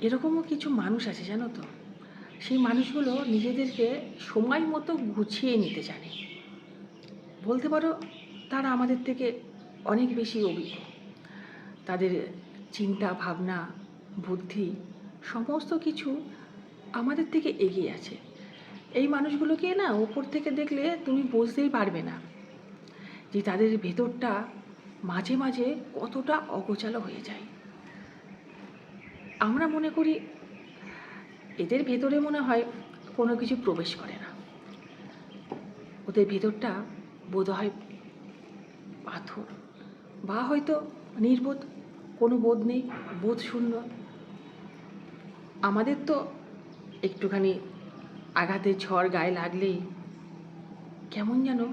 এরকমও কিছু মানুষ আছে, জানো তো? সেই মানুষগুলো নিজেদেরকে সময় মতো গুছিয়ে নিতে জানে। বলতে পারো, তারা আমাদের থেকে অনেক বেশি অভিজ্ঞ। তাদের চিন্তা, ভাবনা, বুদ্ধি, সমস্ত কিছু আমাদের থেকে এগিয়ে আছে। এই মানুষগুলোকে না, ওপর থেকে দেখলে তুমি বুঝতেই পারবে না যে তাদের ভেতরটা মাঝে মাঝে কতটা অগোছালো হয়ে যায়। আমরা মনে করি এদের ভেতরে মনে হয় কোনো কিছু প্রবেশ করে না। ওদের ভেতরটা বোধ হয় পাথর বা হয়তো নির্বোধ, কোনো বোধ নেই, বোধ শূন্য। আমাদের তো একটুখানি আঘাতের ঝড় গায়ে লাগলেই কেমন যেন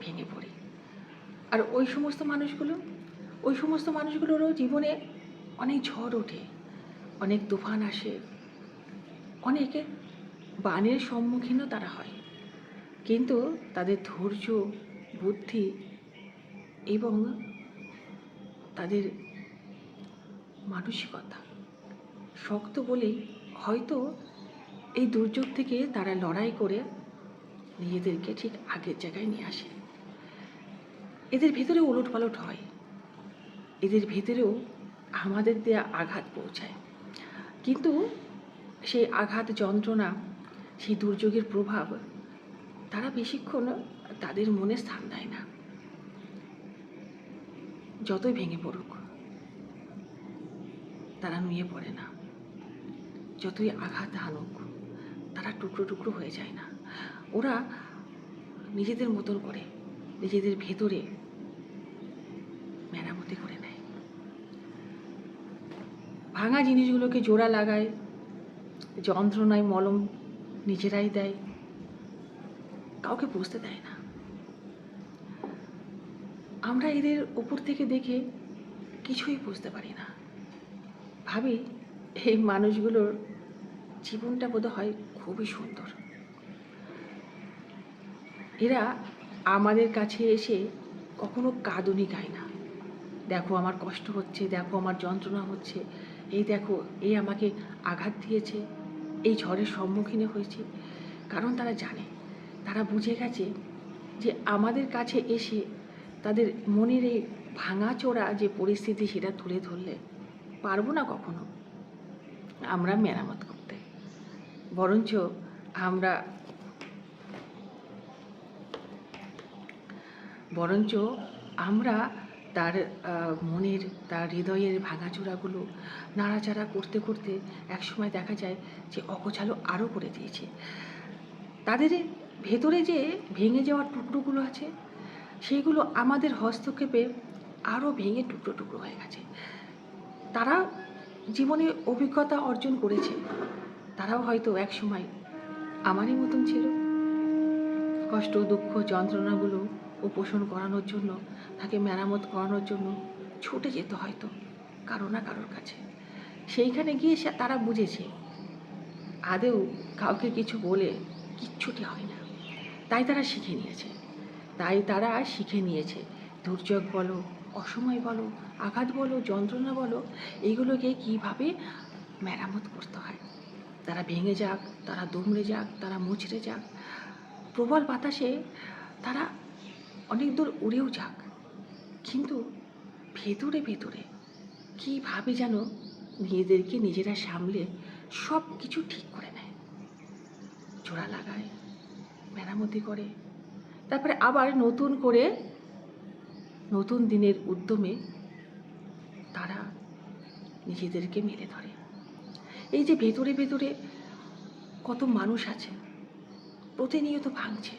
ভেঙে পড়ি। আর ওই সমস্ত মানুষগুলো, ওই সমস্ত মানুষগুলোরও জীবনে অনেক ঝড় ওঠে। অনেক তুফান আসে। অনেকে বানের সম্মুখীনও তারা হয়। কিন্তু তাদের ধৈর্য, বুদ্ধি এবং তাদের মানসিকতা শক্ত বলেই হয়তো এই দুর্যোগ থেকে তারা লড়াই করে নিজেদেরকে ঠিক আগের জায়গায় নিয়ে আসে। এদের ভেতরে ওলট পালট হয়। এদের ভেতরেও আমাদের দেয়া আঘাত পৌঁছায়। কিন্তু সেই আঘাত যন্ত্রণা, সেই দুর্যোগের প্রভাব, তারা বেশিক্ষণ তাদের মনে স্থান দেয় না। যতই ভেঙে পড়ুক, তারা নুয়ে পড়ে না। যতই আঘাত হানুক, তারা টুকরো টুকরো হয়ে যায় না। ওরা নিজেদের মতন করে, নিজেদের ভেতরে মেরামতি করে নেয় ভাঙা জিনিসগুলোকে জোড়া লাগায়, যন্ত্রণায় মলম নিজেরাই দেয়, কাউকে বুঝতে দেয় না। আমরা এদের ওপর থেকে দেখে কিছুই বুঝতে পারি না। ভাবি, এই মানুষগুলোর জীবনটা বোধ হয় খুবই সুন্দর। এরা আমাদের কাছে এসে কখনো কাঁদুনি গায় না। দেখো আমার কষ্ট হচ্ছে, দেখো আমার যন্ত্রণা হচ্ছে। এই দেখো, এই আমাকে আঘাত দিয়েছে, এই ঝড়ের সম্মুখীন হয়েছে। কারণ তারা জানে, তারা বুঝে গেছে যে আমাদের কাছে এসে তাদের মনের এই ভাঙাচোরা যে পরিস্থিতি সেটা তুলে ধরলে পারব না কখনো। আমরা মেরামত করতে। বরঞ্চ আমরা বরঞ্চ আমরা তার মনের, তার হৃদয়ের ভাঙাচোরাগুলো নাড়াচাড়া করতে করতে একসময় দেখা যায় যে অগোছালো আরও করে দিয়েছে। তাদের ভেতরে যে ভেঙে যাওয়ার টুকরোগুলো আছে সেইগুলো আমাদের হস্তক্ষেপে আরও ভেঙে টুকরো টুকরো হয়ে গেছে। তারা জীবনে অভিজ্ঞতা অর্জন করেছে। তারাও হয়তো এক সময় আমারই মতন ছিল। কষ্ট, দুঃখ, যন্ত্রণাগুলো উপোষণ করানোর জন্য, তাকে মেরামত করানোর জন্য ছুটে যেত হয়তো কারও না কারোর কাছে। সেইখানে গিয়ে সে, তারা বুঝেছে, আদেও কাউকে কিছু বলে কিচ্ছুটি হয় না। তাই তারা শিখে নিয়েছে। তাই তারা শিখে নিয়েছে, দুর্যোগ বলো, অসময় বলো, আঘাত বলো, যন্ত্রণা বলো, এইগুলোকে কীভাবে মেরামত করতে হয়। তারা ভেঙে যাক, তারা দুমড়ে যাক, তারা মুচড়ে যাক। প্রবল বাতাসে তারা অনেক দূর উড়েও যাক। কিন্তু ভেতরে ভেতরে কীভাবে যেন নিজেদেরকে নিজেরা সামলে সব কিছু ঠিক করে নেয়। জোড়া লাগায়, মেরামতি করে, তারপরে আবার নতুন করে নতুন দিনের উদ্যমে তারা নিজেদেরকে মেলে ধরে। এই যে ভেতরে ভেতরে কত মানুষ আছে, প্রতিনিয়ত ভাঙছে,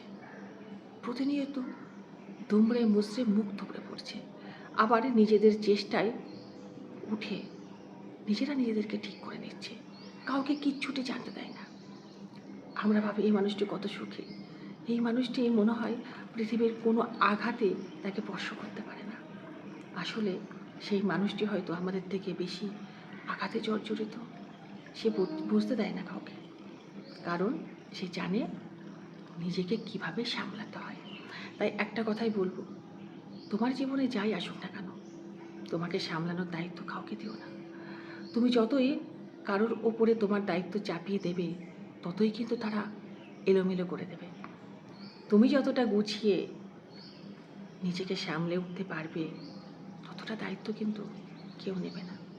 প্রতিনিয়ত দুমড়ে মুচড়ে মুখ থুবড়ে পড়ছে। আবার নিজেদের চেষ্টায় উঠে নিজেরা নিজেদেরকে ঠিক করে নিচ্ছে। কাউকে কিচ্ছুটি জানতে দেয় না। আমরা ভাবি, এই মানুষটি কত সুখী। এই মানুষটি মনে হয় পৃথিবীর কোনো আঘাতে তাকে স্পর্শ করতে পারে না। আসলে সেই মানুষটি হয়তো আমাদের থেকে বেশি আঘাতে জর্জরিত। সে বুঝতে দেয় না কাউকে। কারণ সে জানে নিজেকে কীভাবে সামলাতে হয়। তাই একটা কথাই বলব, তোমার জীবনে যাই আসুক না কেন, তোমাকে সামলানোর দায়িত্ব কাউকে দিও না। তুমি যতই কারোর ওপরে তোমার দায়িত্ব চাপিয়ে দেবে, ততই কিন্তু তারা এলোমেলো করে দেবে। তুমি যতটা গুছিয়ে নিজেকে সামলে উঠতে পারবে, ততটা দায়িত্ব কিন্তু কেউ নেবে না।